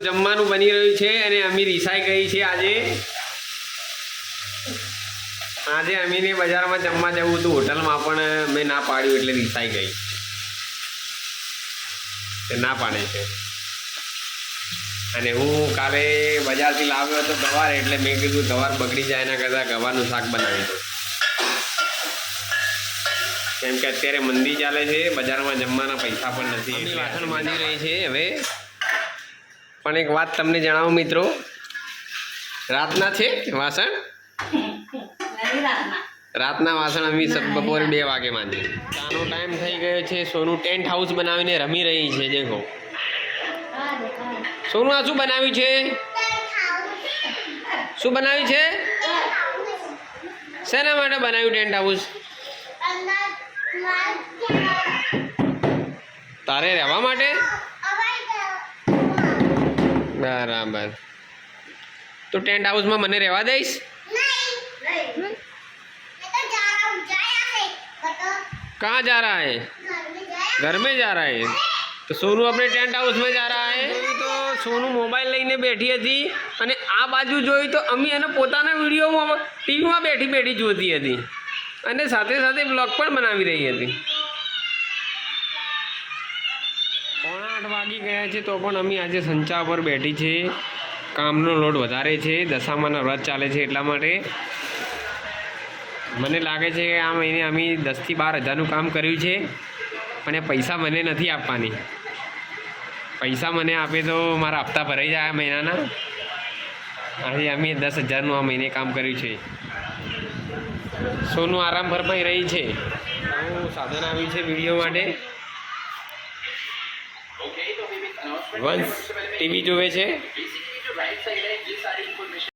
જમવાનું બની રહ્યું છે અને અમી રિસાઈ ગઈ છે આજે. આજે અમીને બજારમાં જમવા જવું હતું. હોટલમાં પણ મેં ના પાડ્યું એટલે રિસાઈ ગઈ. તે ના પાડે છે. અને હું કાલે બજારથી લાવ્યો હતો ગવાર એટલે મેં કીધું ગવાર બગડી જાય એના કરતાં ગવારનું શાક બનાવી દઉં. કેમ કે અત્યારે મંદી ચાલે છે બજારમાં જમવાના પૈસા પણ નથી વાસણ બાંધી રહી છે હવે. પણ એક વાત તમને જણાવું મિત્રો. રાતના છે વાસણ? રાતના. વાસણ અમે બપોરે બે વાગે માંજે ચાનો ટાઈમ થઈ ગયો છે સોનું ટેન્ટ હાઉસ બનાવીને રમી રહી છે દેખો. સોનું આ શું બનાવ્યું છે? શું બનાવ્યું છે? શેના માટે બનાવ્યું ટેન્ટ હાઉસ તારે રહેવા માટે? બરાબર તો ટેન્ટ હાઉસમાં મને રહેવા દઈશ कहाँ जा रहा है घर में जा रहा है તો સોનું આપણે ટેન્ટ હાઉસમાં જા રહા હે તો સોનું મોબાઈલ લઈને બેઠી હતી અને આ બાજુ જોઈ તો અમી એને પોતાના વિડીયોમાં ટીવીમાં બેઠી બેઠી જોતી હતી અને સાથે સાથે બ્લોગ પણ બનાવી રહી હતી આઠ વાગી ગયા છે તો પણ અમે આજે સંચા પર બેઠી છે. કામનો લોડ વધારે છે, દશામાના વ્રત ચાલે છે એટલા માટે. મને લાગે છે કે આ મહિને અમે દસથી બાર હજારનું કામ કર્યું છે, પણ એ પૈસા મને નથી આપવાની. પૈસા મને આપે તો મારા હપ્તા ભરાઈ જાય આ મહિનાના. આજે અમે દસ હજારનું આ મહિને કામ કર્યું છે. સોનું આરામ ભરપાઈ રહી છે. સાધન આવ્યું છે વીડિયો માટે. વંશ ટીવી જોવે છે.